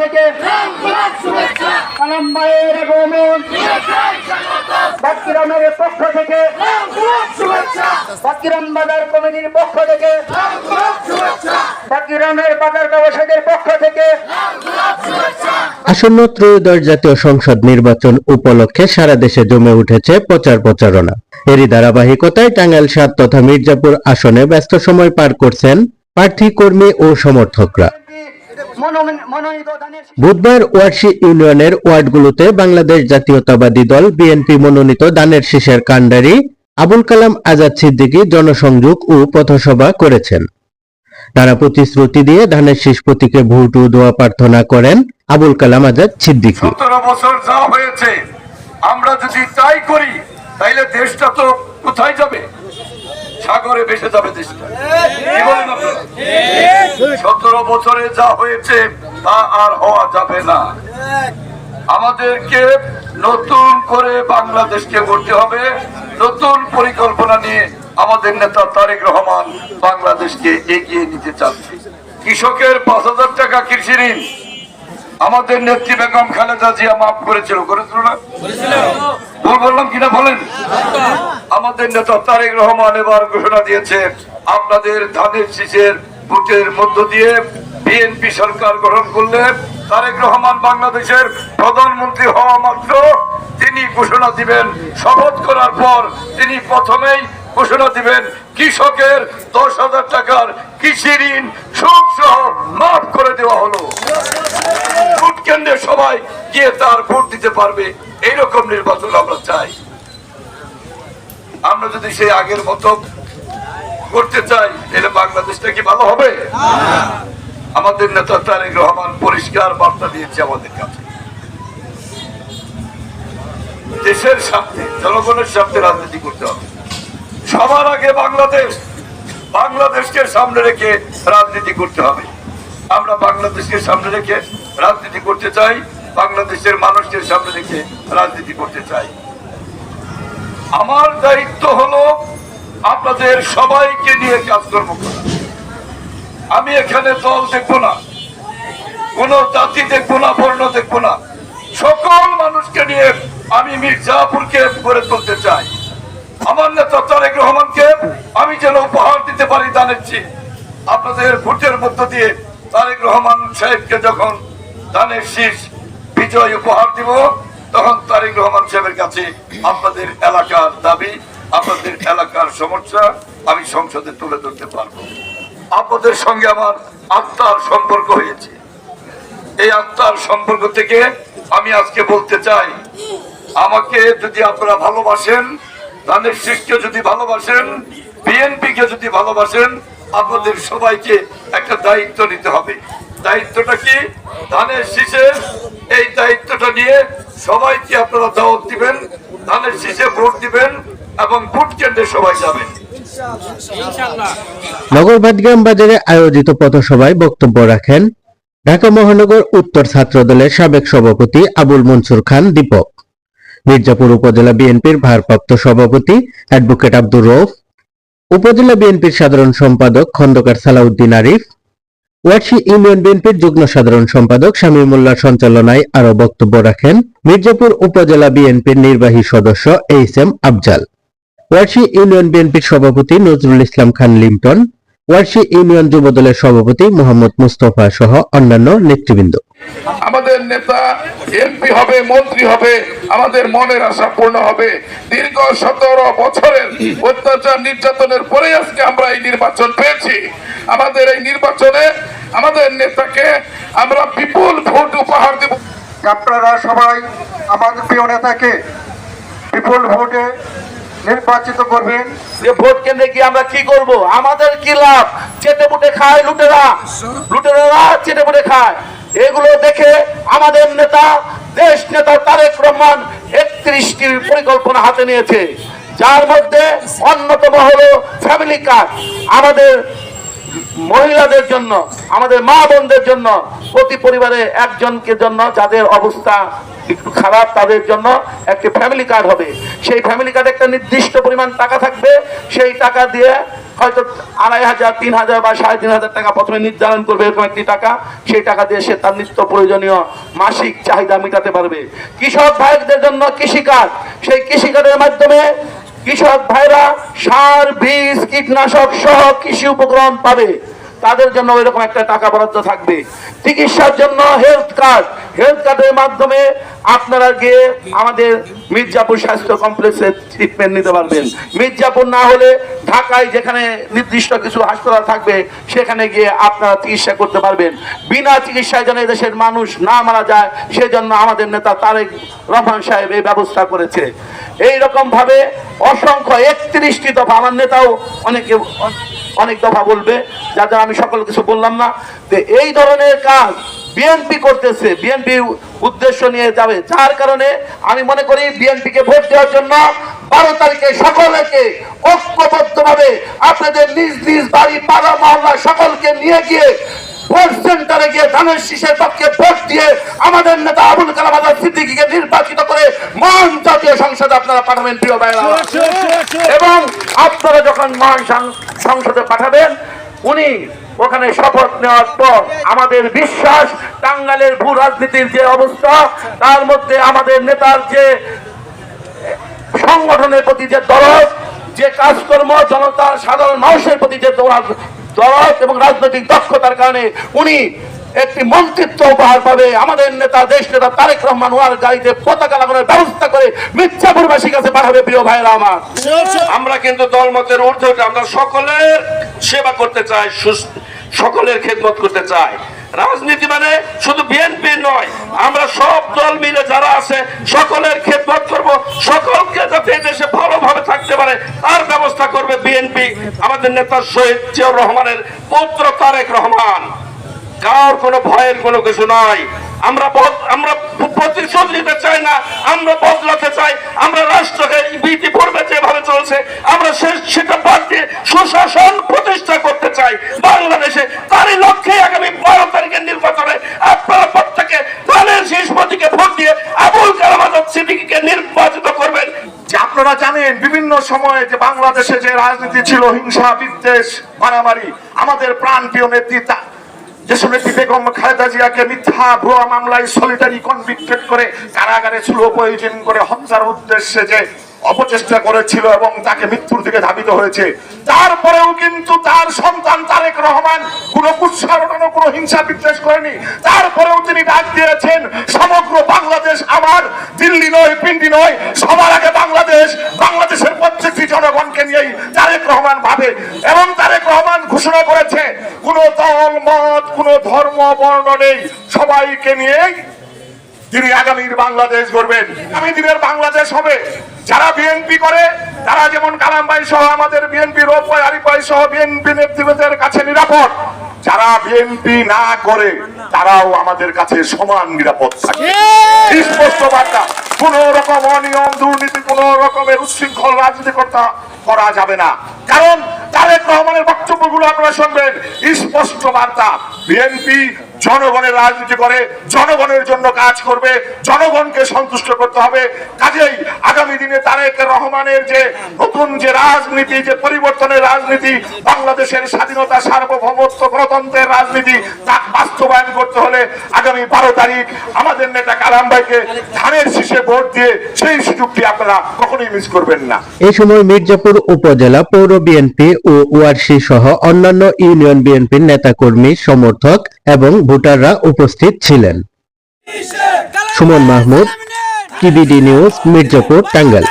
থেকে কালাম্বাইয়ের আগমন। বাকিরামের পক্ষ থেকে বাকিরাম বাজার কমিটির পক্ষ থেকে বাকিরামের বাজার ব্যবসায়ীদের পক্ষ থেকে আসন্ন ত্রয়োদশ জাতীয় সংসদ নির্বাচন উপলক্ষে সারা দেশে জমে উঠেছে প্রচার প্রচারণা। এরই ধারাবাহিকতায় টাঙ্গাইল সাত তথা মির্জাপুর আসনে ব্যস্ত সময় পার করছেন প্রার্থী কর্মী ও সমর্থকরা। বুধবার ওয়ার্সি ইউনিয়নের ওয়ার্ডগুলোতে বাংলাদেশ জাতীয়তাবাদী দল বিএনপি মনোনীত দানের শীষের কাণ্ডারি আবুল কালাম আজাদ সিদ্দিকী জনসংযোগ ও পথসভা করেছেন। তারা প্রতিশ্রুতি দিয়ে ধানের শীষ প্রতীকে ভোট ও দোয়া প্রার্থনা করেন আবুল কালাম আজাদ সিদ্দিকী। সতেরো বছর যা হয়েছে আমরা যদি তাই করি তাইলে দেশটা তো কোথায় যাবে? সাগরে ভেসে যাবে? সতেরো বছরে যা হয়েছে, তা আর হওয়া যাবে না। আমাদেরকে নতুন করে বাংলাদেশকে গড়তে হবে। নতুন পরিকল্পনা নিয়ে আমাদের নেতা তারেক রহমান বাংলাদেশকে এগিয়ে নিতে চাচ্ছে। কৃষকের পাঁচ হাজার টাকা কৃষি ঋণ। আমাদের নেত্রী বেগম খালেদা জিয়া মাফ করেছিল করেছিল না? ভুল বললাম কিনা বলেন? আমাদের নেতা তারেক রহমান এবার ঘোষণা দিয়েছে, আপনাদের ধানের শীষের ভোটের মধ্য দিয়ে বিএনপি সরকার গঠন করলে তারেক রহমান বাংলাদেশের প্রধানমন্ত্রী হওয়া মাত্র তিনি ঘোষণা দিবেন, শপথ করার পর তিনি প্রথমেই ঘোষণা দিবেন, কৃষকের দশ হাজার টাকার কৃষি ঋণ সুদ সহ মাফ করে দেওয়া হলো। ভোট কেন্দ্রে সবাই গিয়ে তার ভোট দিতে পারবে, এইরকম নির্বাচন আমরা চাই। আমরা যদি সেই আগের মতো করতে চাই, তাহলে বাংলাদেশটা কি ভালো হবে? আমাদের নেতা তারেক রহমান পরিষ্কার বার্তা দিয়েছে আমাদের কাছে। দেশের স্বার্থে, জনগণের স্বার্থে রাজনীতি করতে হবে। সবার আগে বাংলাদেশ, বাংলাদেশকে সামনে রেখে রাজনীতি করতে হবে। আমরা বাংলাদেশকে সামনে রেখে রাজনীতি করতে চাই, বাংলাদেশের মানুষকে সামনে রেখে রাজনীতি করতে চাই। আমার দায়িত্ব হলো আপনাদের সবাইকে নিয়ে কাজকর্ম করা আমি এখানে দল দেখব না, কোন জাতি দেখব না, বর্ণ দেখব না। সকল মানুষকে নিয়ে আমি মির্জাপুরকে গড়ে তুলতে চাই। আমার নেতা তারেক রহমানকে আমি যেন উপহার দিতে পারি জানাচ্ছি আপনাদের ভোটের মধ্য দিয়ে তারেক রহমান সাহেবকে যখন দানের শীষ বিজয় উপহার দিব তখন তারেক রহমান সাহেবের কাছে আপনাদের এলাকার দাবি, আপনাদের এলাকার সমস্যা আমি সংসদে তুলে ধরতে পারব। আপনাদের সঙ্গে আমার আত্মার সম্পর্ক হয়েছে। এই আত্মার সম্পর্ক থেকে আমি আজকে বলতে চাই, আমাকে যদি আপনারা ভালোবাসেন ধানের শীষকে যদি ভালোবাসেন বিএনপি কে যদি ভালোবাসেন, আপনাদের সবাইকে একটা দায়িত্ব নিতে হবে। দায়িত্বটা কি? ধানের শীষের এই দায়িত্বটা নিয়ে সবাইকে আপনারা দাওয়াত দিবেন, ধানের শীষে ভোট দিবেন এবং ভোট কেন্দ্রে সবাই যাবেন। নগর ভাটগ্রাম বাজারে আয়োজিত পথসভায় বক্তব্য রাখেন ঢাকা মহানগর উত্তর ছাত্র দলের সাবেক সভাপতি আবুল মনসুর খান দীপক, মির্জাপুর উপজেলা বিএনপির ভারপ্রাপ্ত সভাপতি অ্যাডভোকেট আব্দুর রৌফ উপজেলা বিএনপির সাধারণ সম্পাদক খন্দকার সালাউদ্দিন আরিফ ওয়ার্সি ইউনিয়ন বিএনপির যুগ্ম সাধারণ সম্পাদক শামীম মোল্লার সঞ্চালনায় আরও বক্তব্য রাখেন মির্জাপুর উপজেলা বিএনপির নির্বাহী সদস্য H M Afzal. Warsi union বিএনপির সভাপতি নজরুল ইসলাম খান লিমটন ওয়ার্সি ইউনিয়ন যুবদলের সভাপতি মোহাম্মদ মুস্তফা সহ অন্যান্য নেতৃবৃন্দ। আমাদের নেতা এমপি হবে মন্ত্রী হবে আমাদের মনের আশা পূর্ণ হবে। দীর্ঘ সতেরো বছরের অত্যাচার নির্যাতনের পরে আজকে আমরা এই নির্বাচন পেয়েছি। আমাদের এই নির্বাচনে আমাদের নেতাকে আমরা বিপুল ভোট উপহার দেব। আপনারা সবাই আমাদের প্রিয় নেতাকে বিপুল ভোটে নির্বাচিত করবেন। যে ভোট কেন্দ্রে গিয়ে আমরা কি করব? আমাদের কি লাভ? চেটে মুটে খায় লুটেরা। লুটেরা চেটে মুটে খায়। এগুলো দেখে আমাদের নেতা, দেশ নেতা তারেক রহমান একত্রিশটি পরিকল্পনা হাতে নিয়েছে। যার মধ্যে অন্যতম হলো ফ্যামিলি কার্ড আমাদের মহিলাদের জন্য, আমাদের মা বোনদের জন্য প্রতি পরিবারে একজনকে জন্য যাদের অবস্থা একটু খারাপ তাদের জন্য একটি ফ্যামিলি কার্ড হবে। সেই ফ্যামিলি কার্ডে একটা নির্দিষ্ট পরিমাণ টাকা থাকবে। সেই টাকা দিয়ে হয়তো আড়াই হাজার, তিন হাজার বা সাড়ে তিন হাজার টাকা প্রথমে নির্ধারণ করবে এরকম একটি টাকা। সেই টাকা দিয়ে সে তার নিত্য প্রয়োজনীয় মাসিক চাহিদা মেটাতে পারবে। কৃষক ভাইদের জন্য কৃষিকার্ড সেই কৃষিকার্ডের মাধ্যমে কৃষক ভাইরা সার, বীজ, কীটনাশক সহ কৃষি উপকরণ পাবে। তাদের জন্য ওইরকম একটা টাকা বরাদ্দ থাকবে। চিকিৎসার জন্য হেলথ কার্ড হেলথ কার্ডের মাধ্যমে আপনারা গিয়ে আমাদের মির্জাপুর স্বাস্থ্য কমপ্লেক্সে ট্রিটমেন্ট নিতে পারবেন। মির্জাপুর না হলে ঢাকায় যেখানে নির্দিষ্ট কিছু হাসপাতাল থাকবে, সেখানে গিয়ে আপনারা চিকিৎসা করতে পারবেন। বিনা চিকিৎসায় যেন দেশের মানুষ না মারা যায়, সেজন্য আমাদের নেতা তারেক রহমান সাহেব এই ব্যবস্থা করেছে। এই রকম অসংখ্য একত্রিশটি দফা, আমার নেতাও অনেকে অনেক দফা বলবে যা যা আমি সকল কিছু বললাম না। তো এই ধরনের কাজ বিএনপি করতেছে বিএনপি উদ্দেশ্য নিয়ে যাবে। যার কারণে আমি মনে করি বিএনপি কে ভোট দেওয়ার জন্য বারো তারিখে সকলকে ঐক্যবদ্ধভাবে আপনাদের নিজ নিজ বাড়ি পাড়া মহল্লা সকলকে নিয়ে গিয়ে ভোট সেন্টারে গিয়ে ধানের শীষের পক্ষে ভোট দিয়ে আমাদের নেতা আবুল কালাম আজাদ সিদ্দিকীকে নির্বাচিত করে মহান জাতীয় সংসদে আপনারা পাঠাবেন প্রিয় ভাইরা এবং আপনারা যখন মহান সংসদে পাঠাবেন, উনি ওখানে শপথ নেওয়ার পর আমাদের বিশ্বাস, টাঙ্গালের ভূ রাজনীতির যে অবস্থা, তার মধ্যে আমাদের নেতার যে সংগঠনের প্রতি যে দরদ, যে কাজকর্ম জনতা সাধারণ মানুষের প্রতি যে দরদ এবং রাজনৈতিক দক্ষতার কারণে উনি একটি মন্ত্রিত্ব উপহার পাবে। আমাদের নেতা, দেশ নেতা তারেক রহমান ওয়ার গাড়িতে পতাকা লাগানোর ব্যবস্থা করে মির্জাপুরবাসীর কাছে পাঠাবে প্রিয় ভাইরা আমার। আমরা কিন্তু দলমতের ঊর্ধ্বে উঠে আমরা সকলের সেবা করতে চাই সকলের খেদমত করতে চাই। রাজনীতি মানে শুধু বিএনপি নয়, আমরা সব দল মিলে যারা আছে, সকলের খেদমত করব। সকলকে যাতে দেশে ভালোভাবে থাকতে পারে, তার ব্যবস্থা করবে বিএনপি। আমাদের নেতা শহীদ জিয়াউর রহমানের পুত্র তারেক রহমান। কার কোনো ভয়ের কোনো কিছু নাই। আমরা আমরা প্রতিশোধ নিতে চাই না, আমরা বদলাতে চাই, আমরা রাষ্ট্রকে ইতিপূর্বে যেভাবে চলছে, আমরা সেটা বাদ দিয়ে সুশাসন প্রতিষ্ঠা করতে চাই। বাংলাদেশে তারই লক্ষ্যে আগামী বারো তারিখের নির্বাচনে আপনারা প্রত্যেকে ধানের শেষ ভোট দিয়ে আবুল কালাম আজাদ সিদ্দিকীকে নির্বাচিত করবেন। আপনারা জানেন, বিভিন্ন সময়ে যে বাংলাদেশে যে রাজনীতি ছিল, হিংসা, বিদ্বেষ, মারামারি, আমাদের প্রাণ প্রিয় নেত্রী বেগম খালেদা জিয়াকে মিথ্যা, ভুয়া মামলায় সলিটারি কনভিক্টেড করে কারাগারে ছিল প্রয়োজন করে হত্যার উদ্দেশ্যে যে অপচেষ্টা করেছিল এবং তাকে মৃত্যুর দিকে ধাবিত হয়েছে। তারপরেও কিন্তু তার সন্তান তারেক রহমান কোনো কুৎসারণ কোনো হিংসা বিদ্বেষ করেনি। তারপরেও তিনি ডাক দিয়েছেন, সমগ্র বাংলাদেশ আমার, দিল্লি নয়, পিন্ডি নয়, সবার আগে বাংলাদেশ, বাংলাদেশের প্রত্যেকটি জনগণকে নিয়েই তারেক রহমান ভাবে। এবং তারেক রহমান ঘোষণা করেছে কোন দল মত কোন ধর্ম বর্ণ নেই। সবাইকে নিয়েই তিনি আগামীর বাংলাদেশ গড়বেন। আগামী দিনের বাংলাদেশ হবে। যারা বিএনপি করে তারা যেমন কালামবাই সহ আমাদের বিএনপি রোপাই আরিপাই সহ বিএনপি নেতৃত্বের কাছে নিরাপদ। যারা বিএনপি না করে তারাও আমাদের কাছে সমান নিরাপদ থাকে। স্পষ্ট বার্তা। কোন রকম অনিয়ম দুর্নীতি কোন রকমের উচ্ছৃঙ্খল রাজনীতি করতে করা যাবে না। কারণ তারেক রহমানের বক্তব্যগুলো আপনারা শুনবেন। স্পষ্ট বার্তা। বিএনপি জনগণের রাজনীতি করে, জনগণের জন্য কাজ করবে, জনগণকে সন্তুষ্ট করতে হবে। কাজেই আগামী দিনে তারেক রহমানের যে নতুন যে রাজনীতি, যে পরিবর্তনের রাজনীতি, বাংলাদেশের স্বাধীনতা সার্বভৌমত্ব গণতন্ত্রের রাজনীতি, তা বাস্তবায়ন করতে হলে আগামী বারো তারিখ আমাদের নেতা কালাম ভাইকে ধানের শীষে ভোট দিয়ে সেই সুযোগটি আপনারা কখনোই মিস করবেন না। এই সময় মির্জাপুর উপজেলা পৌর বিএনপি ও ওয়ারসি সহ অন্যান্য ইউনিয়ন বিএনপির নেতাকর্মী, সমর্থক এবং ভোটাররা উপস্থিত ছিলেন। Sumon Mahmud TVD news Mirzapur Tangail